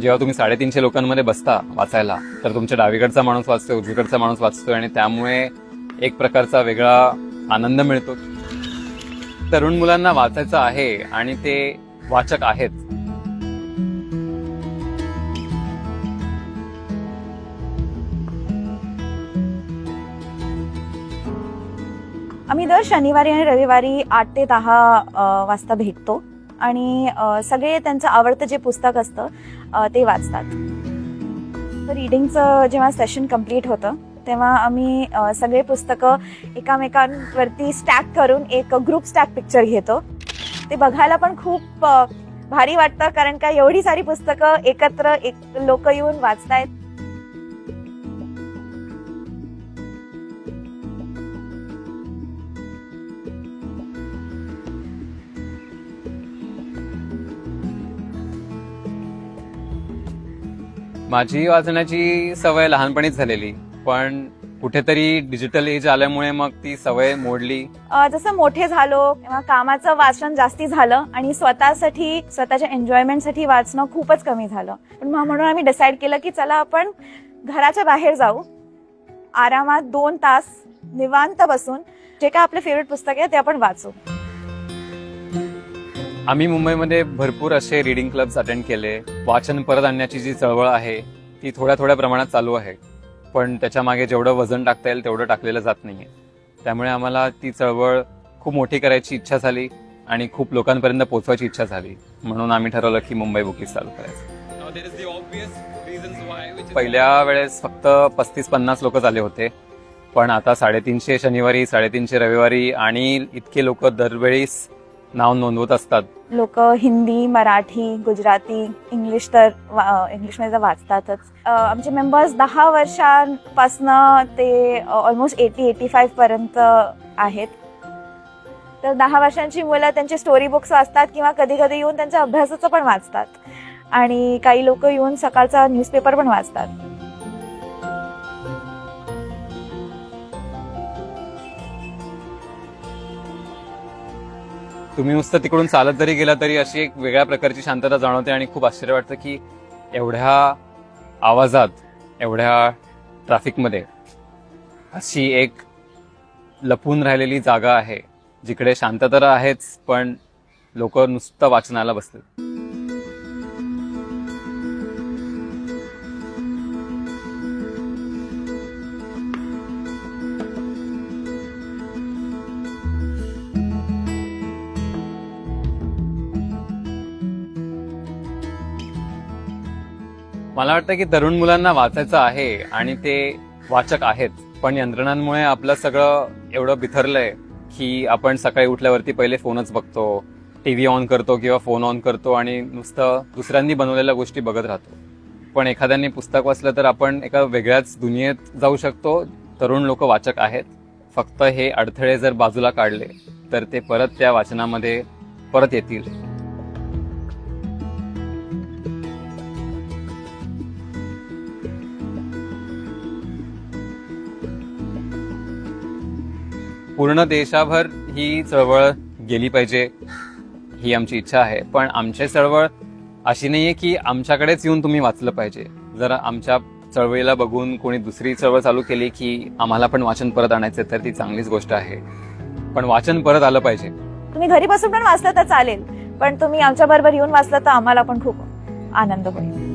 जेव्हा तुम्ही साडेतीनशे लोकांमध्ये बसता वाचायला तर तुमच्या डावीकडचा माणूस वाचतोय उजवीकडचा माणूस वाचतोय आणि त्यामुळे एक प्रकारचा वेगळा आनंद मिळतो. तरुण मुलांना वाचायचं आहे आणि ते वाचक आहेत. आम्ही दर शनिवारी आणि रविवारी आठ ते दहा वाजता भेटतो. आणि सगळे त्यांचं आवडतं जे पुस्तक असतं ते वाचतात. तर रिडिंगचं जेव्हा सेशन कंप्लीट होतं तेव्हा आम्ही सगळे पुस्तकं एकामेकांवरती स्टॅक करून एक ग्रुप स्टॅक पिक्चर घेतो. ते बघायला पण खूप भारी वाटतं कारण का एवढी सारी पुस्तकं एकत्र एक लोक येऊन वाचतायत. माझी वाचण्याची सवय लहानपणीच झालेली पण कुठेतरी डिजिटल एज आल्यामुळे मग ती सवय मोडली. जसं मोठे झालो किंवा कामाचं वाचन जास्ती झालं आणि स्वतःसाठी स्वतःच्या एन्जॉयमेंटसाठी वाचणं खूपच कमी झालं. पण मग म्हणून आम्ही डिसाईड केलं की चला आपण घराच्या बाहेर जाऊ. आरामात दोन तास निवांत बसून जे काय आपले फेवरेट पुस्तक आहे ते आपण वाचू. आम्ही मुंबईमध्ये भरपूर असे रिडिंग क्लब्स अटेंड केले. वाचन परत आणण्याची जी चळवळ आहे ती थोड्या थोड्या प्रमाणात चालू आहे. पण त्याच्यामागे जेवढं वजन टाकता येईल तेवढं टाकलेलं जात नाहीये. त्यामुळे आम्हाला ती चळवळ खूप मोठी करायची इच्छा झाली आणि खूप लोकांपर्यंत पोहोचवायची इच्छा झाली. म्हणून आम्ही ठरवलं की मुंबई बुकीज चालू करायचं. पहिल्या वेळेस फक्त पस्तीस पन्नास लोक झाले होते. पण आता साडेतीनशे शनिवारी साडेतीनशे रविवारी आणि इतके लोक दरवेळीस नाव नोंदवत असतात. लोक हिंदी मराठी गुजराती इंग्लिश तर इंग्लिशमध्ये तर वाचतातच. आमचे मेंबर्स दहा वर्षांपासनं ते ऑलमोस्ट एटी एटी फाईव्ह पर्यंत आहेत. तर दहा वर्षांची मुलं त्यांचे स्टोरी बुक्स वाचतात किंवा कधी कधी येऊन त्यांच्या अभ्यासाचं पण वाचतात. आणि काही लोक येऊन सकाळचा न्यूजपेपर पण वाचतात. तुम्ही नुसतं तिकडून चालत जरी गेला तरी अशी एक वेगळ्या प्रकारची शांतता जाणवते आणि खूप आश्चर्य वाटतं की एवढ्या आवाजात एवढ्या ट्रॅफिकमध्ये अशी एक लपून राहिलेली जागा आहे जिकडे शांतता तर आहेच पण लोक नुसतं वाचनाला बसतात. मला वाटतं की तरुण मुलांना वाचायचं आहे आणि ते वाचक आहेत. पण यंत्रणांमुळे आपलं सगळं एवढं बिथरलंय की आपण सकाळी उठल्यावरती पहिले फोनच बघतो टी व्ही ऑन करतो किंवा फोन ऑन करतो आणि नुसतं दुसऱ्यांनी बनवलेल्या गोष्टी बघत राहतो. पण एखाद्याने पुस्तक वाचलं तर आपण एका वेगळ्याच दुनियेत जाऊ शकतो. तरुण लोक वाचक आहेत. फक्त हे अडथळे जर बाजूला काढले तर ते परत त्या वाचनामध्ये परत येतील. पूर्ण देशाभर ही चळवळ गेली पाहिजे ही आमची इच्छा आहे. पण आमची चळवळ अशी नाही आहे की आमच्याकडेच येऊन तुम्ही वाचलं पाहिजे. जर आमच्या चळवळीला बघून कोणी दुसरी चळवळ चालू केली की आम्हाला पण वाचन परत आणायचं तर ती चांगलीच गोष्ट आहे. पण वाचन परत आलं पाहिजे. तुम्ही घरी बसून पण वाचलं तर चालेल पण तुम्ही आमच्या बरोबर येऊन वाचलं तर आम्हाला पण खूप आनंद होईल.